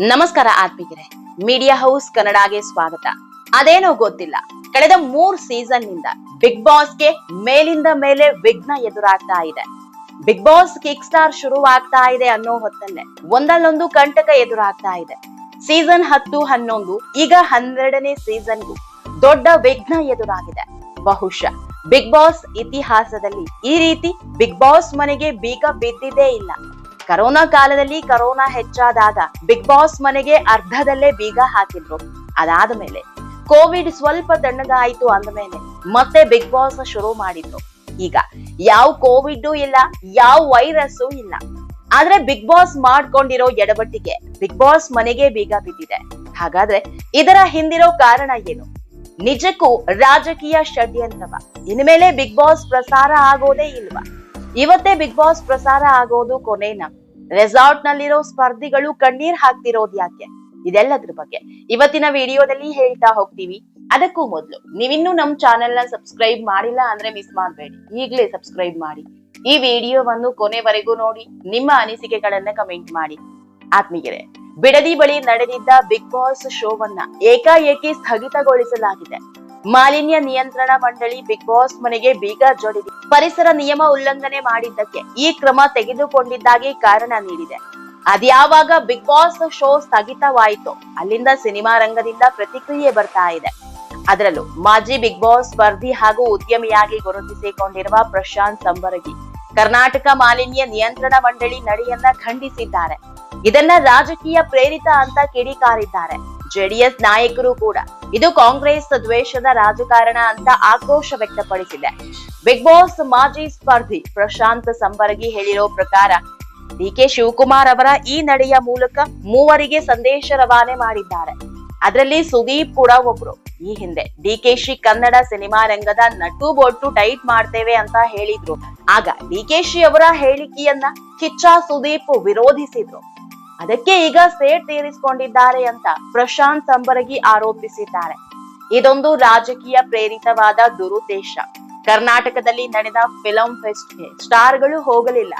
ನಮಸ್ಕಾರ ಆತ್ಮಿಕರೇ media house ಕನ್ನಡಗೆ ಸ್ವಾಗತ. ಅದೇನೋ ಗೊತ್ತಿಲ್ಲ. ಕಳೆದ ಮೂರ್ ಸೀಸನ್ನಿಂದ ಬಿಗ್ ಬಾಸ್ಗೆ ಮೇಲಿಂದ ಮೇಲೆ ವಿಘ್ನ ಎದುರಾಗ್ತಾ ಇದೆ. ಬಿಗ್ ಬಾಸ್ ಕಿಕ್ ಸ್ಟಾರ್ ಶುರುವಾಗ್ತಾ ಇದೆ ಅನ್ನೋ ಹೊತ್ತಲ್ಲೇ ಒಂದಲ್ಲೊಂದು ಕಂಟಕ ಎದುರಾಗ್ತಾ ಇದೆ. ಸೀಸನ್ ಹತ್ತು ಹನ್ನೊಂದು, ಈಗ ಹನ್ನೆರಡನೇ ಸೀಸನ್ಗೂ ದೊಡ್ಡ ವಿಘ್ನ ಎದುರಾಗಿದೆ. ಬಹುಶಃ ಬಿಗ್ ಬಾಸ್ ಇತಿಹಾಸದಲ್ಲಿ ಈ ರೀತಿ ಬಿಗ್ ಬಾಸ್ ಮನೆಗೆ ಬೀಗ ಬಿದ್ದಿದ್ದೇ ಇಲ್ಲ. ಕರೋನಾ ಕಾಲದಲ್ಲಿ ಕರೋನಾ ಹೆಚ್ಚಾದಾಗ ಬಿಗ್ ಬಾಸ್ ಮನೆಗೆ ಅರ್ಧದಲ್ಲೇ ಬೀಗ ಹಾಕಿದ್ರು. ಅದಾದ ಮೇಲೆ ಕೋವಿಡ್ ಸ್ವಲ್ಪ ತಣ್ಣಗಾಯಿತು ಅಂದ ಮೇಲೆ ಮತ್ತೆ ಬಿಗ್ ಬಾಸ್ ಶುರು ಮಾಡಿದ್ರು. ಈಗ ಯಾವ ಕೋವಿಡ್ ಇಲ್ಲ, ಯಾವ ವೈರಸ್ ಇಲ್ಲ. ಆದ್ರೆ ಬಿಗ್ ಬಾಸ್ ಮಾಡ್ಕೊಂಡಿರೋ ಎಡವಟ್ಟಿಗೆ ಬಿಗ್ ಬಾಸ್ ಮನೆಗೆ ಬೀಗ ಬಿದ್ದಿದೆ. ಹಾಗಾದ್ರೆ ಇದರ ಹಿಂದಿರೋ ಕಾರಣ ಏನು? ನಿಜಕ್ಕೂ ರಾಜಕೀಯ ಷಡ್ಯಂತ್ರವ ಇನ್ಮೇಲೆ ಬಿಗ್ ಬಾಸ್ ಪ್ರಸಾರ ಆಗೋದೇ ಇಲ್ವಾ? ಇವತ್ತೇ ಬಿಗ್ ಬಾಸ್ ಪ್ರಸಾರ ಆಗೋದು ಕೊನೆನಾ? ರೆಸಾರ್ಟ್ ನಲ್ಲಿರೋ ಸ್ಪರ್ಧಿಗಳು ಕಣ್ಣೀರ್ ಹಾಕ್ತಿರೋದು ಯಾಕೆ? ಇದೆಲ್ಲದ್ರ ಬಗ್ಗೆ. ಇವತ್ತಿನ ವಿಡಿಯೋದಲ್ಲಿ ಹೇಳ್ತಾ ಹೋಗ್ತೀವಿ. ಅದಕ್ಕೂ ಮೊದಲು, ನೀವಿನ್ನೂ ನಮ್ ಚಾನೆಲ್ನ ಸಬ್ಸ್ಕ್ರೈಬ್ ಮಾಡಿಲ್ಲ ಅಂದ್ರೆ ಮಿಸ್ ಮಾಡಬೇಡಿ. ಈಗಲೇ ಸಬ್ಸ್ಕ್ರೈಬ್ ಮಾಡಿ. ಈ ವಿಡಿಯೋವನ್ನು ಕೊನೆವರೆಗೂ ನೋಡಿ, ನಿಮ್ಮ ಅನಿಸಿಕೆಗಳನ್ನ ಕಮೆಂಟ್ ಮಾಡಿ. ಆತ್ಮೀಯರೇ, ಬಿಡದಿ ಬಳಿ ನಡೆದಿದ್ದ ಬಿಗ್ ಬಾಸ್ ಶೋವನ್ನ ಏಕಾಏಕಿ ಸ್ಥಗಿತಗೊಳಿಸಲಾಗಿದೆ. ಮಾಲಿನ್ಯ ನಿಯಂತ್ರಣ ಮಂಡಳಿ ಬಿಗ್ ಬಾಸ್ ಮನೆಗೆ ಬೀಗ ಜೋಡಿದೆ. ಪರಿಸರ ನಿಯಮ ಉಲ್ಲಂಘನೆ ಮಾಡಿದ್ದಕ್ಕೆ ಈ ಕ್ರಮ ತೆಗೆದುಕೊಂಡಿದ್ದಾಗಿ ಕಾರಣ ನೀಡಿದೆ. ಅದ್ಯಾವಾಗ ಬಿಗ್ ಬಾಸ್ ಶೋ ಸ್ಥಗಿತವಾಯಿತು ಅಲ್ಲಿಂದ ಸಿನಿಮಾ ರಂಗದಿಂದ ಪ್ರತಿಕ್ರಿಯೆ ಬರ್ತಾ ಇದೆ. ಅದರಲ್ಲೂ ಮಾಜಿ ಬಿಗ್ ಬಾಸ್ ಸ್ಪರ್ಧಿ ಹಾಗೂ ಉದ್ಯಮಿಯಾಗಿ ಗುರುತಿಸಿಕೊಂಡಿರುವ ಪ್ರಶಾಂತ್ ಸಂಬರಗಿ ಕರ್ನಾಟಕ ಮಾಲಿನ್ಯ ನಿಯಂತ್ರಣ ಮಂಡಳಿ ನಡೆಯನ್ನ ಖಂಡಿಸಿದ್ದಾರೆ. ಇದನ್ನ ರಾಜಕೀಯ ಪ್ರೇರಿತ ಅಂತ ಕಿಡಿಕಾರಿದ್ದಾರೆ. ಜೆಡಿಎಸ್ ನಾಯಕರು ಕೂಡ. ಇದು ಕಾಂಗ್ರೆಸ್ ದ್ವೇಷದ ರಾಜಕಾರಣ ಅಂತ ಆಕ್ರೋಶ ವ್ಯಕ್ತಪಡಿಸಿದೆ. ಬಿಗ್ ಬಾಸ್ ಮಾಜಿ ಸ್ಪರ್ಧಿ ಪ್ರಶಾಂತ್ ಸಂಬರಗಿ ಹೇಳಿರೋ ಪ್ರಕಾರ, ಡಿಕೆ ಶಿವಕುಮಾರ್ ಅವರ ಈ ನಡೆಯ ಮೂಲಕ ಮೂವರಿಗೆ ಸಂದೇಶ ರವಾನೆ ಮಾಡಿದ್ದಾರೆ. ಅದರಲ್ಲಿ ಸುದೀಪ್ ಕೂಡ ಒಬ್ರು. ಈ ಹಿಂದೆ ಡಿಕೆಶಿ ಕನ್ನಡ ಸಿನಿಮಾ ರಂಗದ ನಟು ಬೊಟ್ಟು ಟೈಟ್ ಮಾಡ್ತೇವೆ ಅಂತ ಹೇಳಿದ್ರು. ಆಗ ಡಿಕೆಶಿ ಅವರ ಹೇಳಿಕೆಯನ್ನ ಕಿಚ್ಚ ಸುದೀಪ್ ವಿರೋಧಿಸಿದ್ರು. ಅದಕ್ಕೆ ಈಗ ಸೇಡ್ ತೀರಿಸಿಕೊಂಡಿದ್ದಾರೆ ಅಂತ ಪ್ರಶಾಂತ್ ಸಂಬರಗಿ ಆರೋಪಿಸಿದ್ದಾರೆ. ಇದೊಂದು ರಾಜಕೀಯ ಪ್ರೇರಿತವಾದ ದುರುದ್ದೇಶ. ಕರ್ನಾಟಕದಲ್ಲಿ ನಡೆದ ಫಿಲಂ ಫೆಸ್ಟ್ಗೆ ಸ್ಟಾರ್ಗಳು ಹೋಗಲಿಲ್ಲ.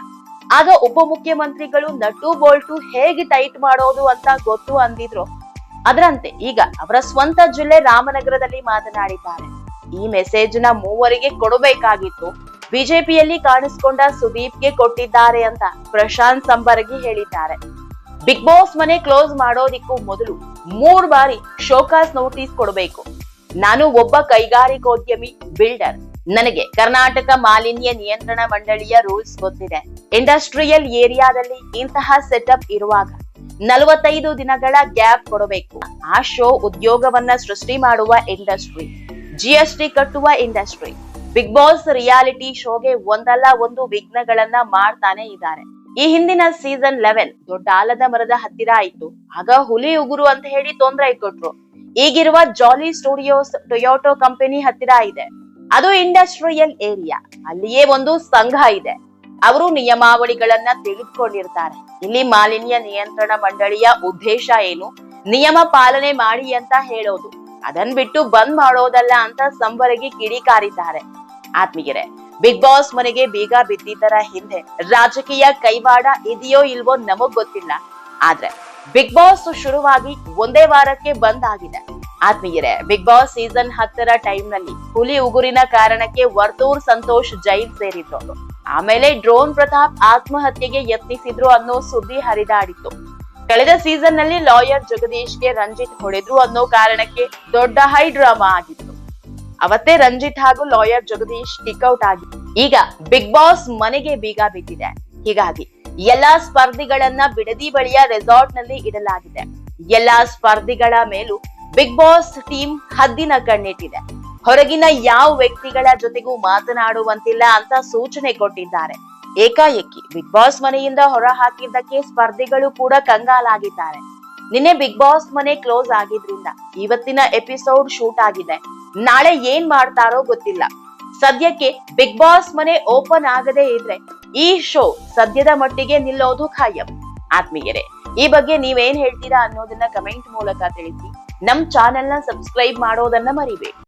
ಆಗ ಉಪಮುಖ್ಯಮಂತ್ರಿಗಳು ನಟು ಬೋಲ್ಟು ಹೇಗೆ ಟೈಟ್ ಮಾಡೋದು ಅಂತ ಗೊತ್ತು ಅಂದಿದ್ರು. ಅದರಂತೆ ಈಗ ಅವರ ಸ್ವಂತ ಜಿಲ್ಲೆ ರಾಮನಗರದಲ್ಲಿ ಮಾತನಾಡಿದ್ದಾರೆ. ಈ ಮೆಸೇಜ್ನ ಮೂವರಿಗೆ ಕೊಡಬೇಕಾಗಿತ್ತು. ಬಿಜೆಪಿಯಲ್ಲಿ ಕಾಣಿಸ್ಕೊಂಡ ಸುದೀಪ್ಗೆ ಕೊಟ್ಟಿದ್ದಾರೆ ಅಂತ ಪ್ರಶಾಂತ್ ಸಂಬರಗಿ ಹೇಳಿದ್ದಾರೆ. ಬಿಗ್ ಬಾಸ್ ಮನೆ ಕ್ಲೋಸ್ ಮಾಡೋದಿಕ್ಕೂ ಮೊದಲು ಮೂರು ಬಾರಿ ಶೋಕಾಸ್ ನೋಟಿಸ್ ಕೊಡಬೇಕು. ನಾನು ಒಬ್ಬ ಕೈಗಾರಿಕೋದ್ಯಮಿ ಬಿಲ್ಡರ್ ನನಗೆ ಕರ್ನಾಟಕ ಮಾಲಿನ್ಯ ನಿಯಂತ್ರಣ ಮಂಡಳಿಯ ರೂಲ್ಸ್ ಗೊತ್ತಿದೆ. ಇಂಡಸ್ಟ್ರಿಯಲ್ ಏರಿಯಾದಲ್ಲಿ ಇಂತಹ ಸೆಟಪ್ ಇರುವಾಗ ನಲವತ್ತೈದು ದಿನಗಳ ಗ್ಯಾಪ್ ಕೊಡಬೇಕು. ಆ ಶೋ ಉದ್ಯೋಗವನ್ನ ಸೃಷ್ಟಿ ಮಾಡುವ ಇಂಡಸ್ಟ್ರಿ ಜಿಎಸ್ಟಿ ಕಟ್ಟುವ ಇಂಡಸ್ಟ್ರಿ ಬಿಗ್ ಬಾಸ್ ರಿಯಾಲಿಟಿ ಶೋಗೆ ಒಂದಲ್ಲ ಒಂದು ವಿಘ್ನಗಳನ್ನ ಮಾಡ್ತಾನೆ ಇದ್ದಾರೆ. ಈ ಹಿಂದಿನ ಸೀಸನ್ ಲೆವೆನ್ ದೊಡ್ಡ ಆಲದ ಮರದ ಹತ್ತಿರ ಆಯ್ತು. ಆಗ ಹುಲಿ ಉಗುರು ಅಂತ ಹೇಳಿ ತೊಂದರೆ ಇಟ್ಕೊಟ್ರು. ಈಗಿರುವ ಜಾಲಿ ಸ್ಟುಡಿಯೋಸ್ ಟೊಯೋಟೋ ಕಂಪನಿ ಹತ್ತಿರ ಇದೆ. ಅದು ಇಂಡಸ್ಟ್ರಿಯಲ್ ಏರಿಯಾ ಅಲ್ಲಿಯೇ ಒಂದು ಸಂಘ ಇದೆ. ಅವರು ನಿಯಮಾವಳಿಗಳನ್ನ ತಿಳಿದುಕೊಂಡಿರ್ತಾರೆ ಇಲ್ಲಿ ಮಾಲಿನ್ಯ ನಿಯಂತ್ರಣ ಮಂಡಳಿಯ ಉದ್ದೇಶ ಏನು? ನಿಯಮ ಪಾಲನೆ ಮಾಡಿ ಅಂತ ಹೇಳೋದು. ಅದನ್ ಬಿಟ್ಟು ಬಂದ್ ಮಾಡೋದಲ್ಲ ಅಂತ ಸಂಬರಗಿ ಕಿಡಿಕಾರಿದ್ದಾರೆ ಆತ್ಮೀಯರೇ ಬಿಗ್ ಬಾಸ್ ಮನೆಗೆ ಬೀಗ ಬಿದ್ದಿದ್ದರ ಹಿಂದೆ ರಾಜಕೀಯ ಕೈವಾಡ ಇದೆಯೋ ಇಲ್ವೋ ನಮಗ್ ಗೊತ್ತಿಲ್ಲ. ಆದ್ರೆ ಬಿಗ್ ಬಾಸ್ ಶುರುವಾಗಿ ಒಂದೇ ವಾರಕ್ಕೆ ಬಂದ್ ಆಗಿದೆ. ಆತ್ಮೀಯರೇ ಬಿಗ್ ಬಾಸ್ ಸೀಸನ್ ಹತ್ತರ ಟೈಮ್ನಲ್ಲಿ ಹುಲಿ ಉಗುರಿನ ಕಾರಣಕ್ಕೆ ವರ್ತೂರ್ ಸಂತೋಷ್ ಜೈನ್ ಸೇರಿದ್ರು. ಆಮೇಲೆ ಡ್ರೋನ್ ಪ್ರತಾಪ್ ಆತ್ಮಹತ್ಯೆಗೆ ಯತ್ನಿಸಿದ್ರು ಅನ್ನೋ ಸುದ್ದಿ ಹರಿದಾಡಿತ್ತು. ಕಳೆದ ಸೀಸನ್ನಲ್ಲಿ ಲಾಯರ್ ಜಗದೀಶ್ಗೆ ರಂಜಿತ್ ಹೊಡೆದ್ರು ಅನ್ನೋ ಕಾರಣಕ್ಕೆ ದೊಡ್ಡ ಹೈ ಡ್ರಾಮಾ ಆಗಿತ್ತು. ಅವತ್ತೇ ರಂಜಿತ್ ಹಾಗೂ ಲಾಯರ್ ಜಗದೀಶ್ ಕಿಕ್ಔಟ್ ಆಗಿ ಈಗ ಬಿಗ್ ಬಾಸ್ ಮನೆಗೆ ಬೀಗ ಬಿದ್ದಿದೆ. ಹೀಗಾಗಿ ಎಲ್ಲಾ ಸ್ಪರ್ಧಿಗಳನ್ನ ಬಿಡದಿ ಬಳಿಯ ರೆಸಾರ್ಟ್ನಲ್ಲಿ ಇಡಲಾಗಿದೆ. ಎಲ್ಲಾ ಸ್ಪರ್ಧಿಗಳ ಮೇಲೂ ಬಿಗ್ ಬಾಸ್ ಟೀಮ್ ಹದ್ದಿನ ಕಣ್ಣಿಟ್ಟಿದೆ. ಹೊರಗಿನ ಯಾವ ವ್ಯಕ್ತಿಗಳ ಜೊತೆಗೂ ಮಾತನಾಡುವಂತಿಲ್ಲ ಅಂತ ಸೂಚನೆ ಕೊಟ್ಟಿದ್ದಾರೆ. ಏಕಾಏಕಿ ಬಿಗ್ ಬಾಸ್ ಮನೆಯಿಂದ ಹೊರ ಹಾಕಿದ್ದಕ್ಕೆ ಸ್ಪರ್ಧಿಗಳು ಕೂಡ ಕಂಗಾಲಾಗಿದ್ದಾರೆ. ನಿನ್ನೆ ಬಿಗ್ ಬಾಸ್ ಮನೆ ಕ್ಲೋಸ್ ಆಗಿದ್ರಿಂದ ಇವತ್ತಿನ ಎಪಿಸೋಡ್ ಶೂಟ್ ಆಗಿದೆ. ನಾಳೆ ಏನ್ ಮಾಡ್ತಾರೋ ಗೊತ್ತಿಲ್ಲ. ಸದ್ಯಕ್ಕೆ ಬಿಗ್ ಬಾಸ್ ಮನೆ ಓಪನ್ ಆಗದೇ ಇದ್ರೆ ಈ ಶೋ ಸದ್ಯದ ಮಟ್ಟಿಗೆ ನಿಲ್ಲೋದು ಖಾಯಂ. ಆತ್ಮೀಯರೇ, ಈ ಬಗ್ಗೆ ನೀವೇನ್ ಹೇಳ್ತೀರಾ ಅನ್ನೋದನ್ನ ಕಮೆಂಟ್ ಮೂಲಕ ತಿಳಿಸಿ. ನಮ್ ಚಾನೆಲ್ನ ಸಬ್ಸ್ಕ್ರೈಬ್ ಮಾಡೋದನ್ನ ಮರಿಬೇಡಿ.